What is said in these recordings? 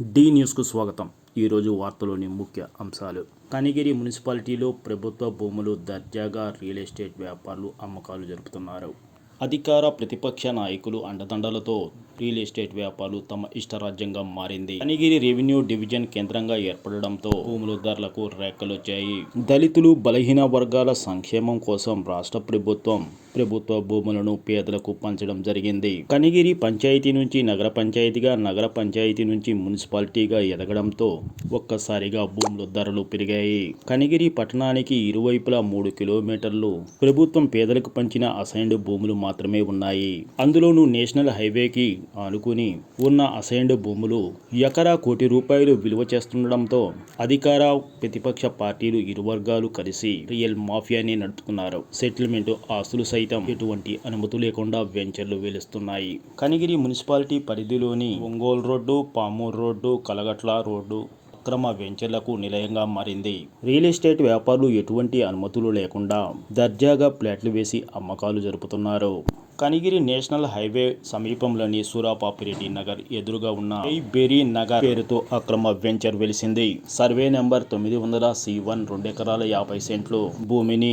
D న్యూస్కు స్వాగతం. ఈరోజు వార్తలోని ముఖ్య అంశాలు. కనిగిరి మున్సిపాలిటీలో ప్రభుత్వ భూములు దర్జాగా రియల్ ఎస్టేట్ వ్యాపారులు అమ్మకాలు జరుపుతున్నారు. అధికార ప్రతిపక్ష నాయకులు అండదండలతో రియల్ ఎస్టేట్ వ్యాపారులు తమ ఇష్టరాజ్యంగా మారింది. కనిగిరి రెవెన్యూ డివిజన్ కేంద్రంగా ఏర్పడడంతో భూముల ధరలకు రేఖలొచ్చాయి. దళితులు బలహీన వర్గాల సంక్షేమం కోసం రాష్ట్ర ప్రభుత్వం ప్రభుత్వ భూములను పేదలకు పంచడం జరిగింది. కనిగిరి పంచాయతీ నుంచి నగర పంచాయతీగా నగర పంచాయతీ నుంచి మున్సిపాలిటీగా ఎదగడంతో ఒక్కసారిగా భూముల ధరలు పెరిగాయి. కనిగిరి పట్టణానికి ఇరువైపులా మూడు కిలోమీటర్లు ప్రభుత్వం పేదలకు పంచిన అసైన్డ్ భూములు మాత్రమే ఉన్నాయి. అందులోనూ నేషనల్ హైవేకి ఆనుకుని ఉన్న అసైన్డ్ భూములు ఎకరా కోటి రూపాయలు విలువ చేస్తుండడంతో అధికార ప్రతిపక్ష పార్టీలు ఇరు వర్గాలు కలిసి రియల్ మాఫియాని నడుపుతున్నారు సెటిల్మెంట్ ఆస్తులు సైతం ఎటువంటి అనుమతి లేకుండా వెంచర్లు వెలుస్తున్నాయి. కనిగిరి మున్సిపాలిటీ పరిధిలోని Ongole road Pamuru road Kalagatla road అక్రమ వెంచర్లకు నిలయంగా మారింది. రియల్ ఎస్టేట్ వ్యాపారులు ఎటువంటి అనుమతులు లేకుండా దర్జాగా ప్లాట్లు వేసి అమ్మకాలు జరుపుతున్నారు. కనిగిరి నేషనల్ హైవే సమీపంలోని సూరాపాపిరెడ్డి నగర్ ఎదురుగా ఉన్న బెరీ నగర్ పేరుతో అక్రమ వెంచర్ వెలిసింది. సర్వే నెంబర్ తొమ్మిది వందల సి వన్ రెండు ఎకరాల యాభై సెంట్లు భూమిని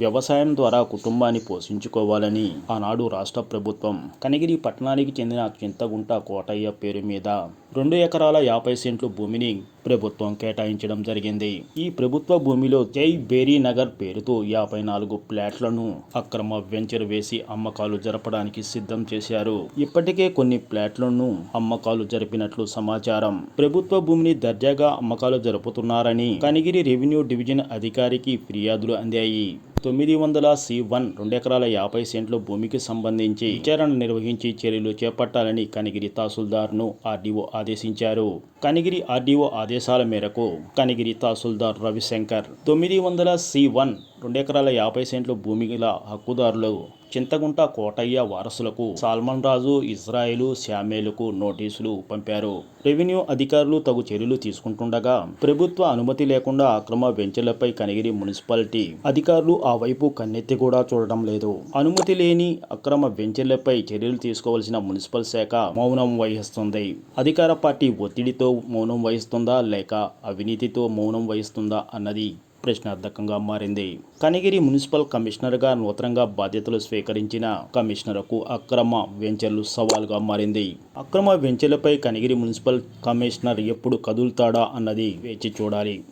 వ్యవసాయం ద్వారా కుటుంబాన్ని పోషించుకోవాలని ఆనాడు రాష్ట్ర ప్రభుత్వం కనిగిరి పట్టణానికి చెందిన చింతగుంట కోటయ్య పేరు మీద రెండు ఎకరాల యాభై సెంట్లు భూమిని ప్రభుత్వం కేటాయించడం జరిగింది. ఈ ప్రభుత్వ భూమిలో జై బేరీ నగర్ పేరుతో యాభై నాలుగు ప్లాట్లను అక్రమ వెంచర్ వేసి అమ్మకాలు జరపడానికి సిద్ధం చేశారు. ఇప్పటికే కొన్ని ప్లాట్లను అమ్మకాలు జరిపినట్లు సమాచారం. ప్రభుత్వ భూమిని దర్జాగా అమ్మకాలు జరుపుతున్నారని కనిగిరి రెవెన్యూ డివిజన్ అధికారికి ఫిర్యాదులు అందాయి. తొమ్మిది వందల సి వన్ రెండు ఎకరాల యాభై సెంట్ల భూమికి సంబంధించి విచారణ నిర్వహించి చర్యలు చేపట్టాలని కనిగిరి తహసీల్దార్ను ఆర్డీఓ ఆదేశించారు. కనిగిరి ఆర్డీఓ ఆదేశాల మేరకు కనిగిరి తహసీల్దార్ రవిశంకర్ తొమ్మిది వందల సి వన్ రెండు ఎకరాల యాభై సెంట్ల భూమిల హక్కుదారులు చింతగుంట కోటయ్య వారసులకు సాల్మన్ రాజు ఇజ్రాయెలు శామేలుకు నోటీసులు పంపారు. రెవెన్యూ అధికారులు తగు చర్యలు తీసుకుంటుండగా ప్రభుత్వ అనుమతి లేకుండా అక్రమ వెంచర్లపై కనిగిరి మున్సిపాలిటీ అధికారులు ఆ వైపు కన్నెత్తి కూడా చూడడం లేదు. అనుమతి లేని అక్రమ వెంచర్లపై చర్యలు తీసుకోవాల్సిన మున్సిపల్ శాఖ మౌనం వహిస్తుంది. అధికార పార్టీ ఒత్తిడితో మౌనం వహిస్తుందా లేక అవినీతితో మౌనం వహిస్తుందా అన్నది ప్రశ్నార్థకంగా మారింది. కనిగిరి మున్సిపల్ కమిషనర్గా నూతనంగా బాధ్యతలు స్వీకరించిన కమిషనర్కు అక్రమ వెంచర్లు సవాల్గా మారింది. అక్రమ వెంచర్లపై కనిగిరి మున్సిపల్ కమిషనర్ ఎప్పుడు కదులుతాడా అన్నది వేచి చూడాలి.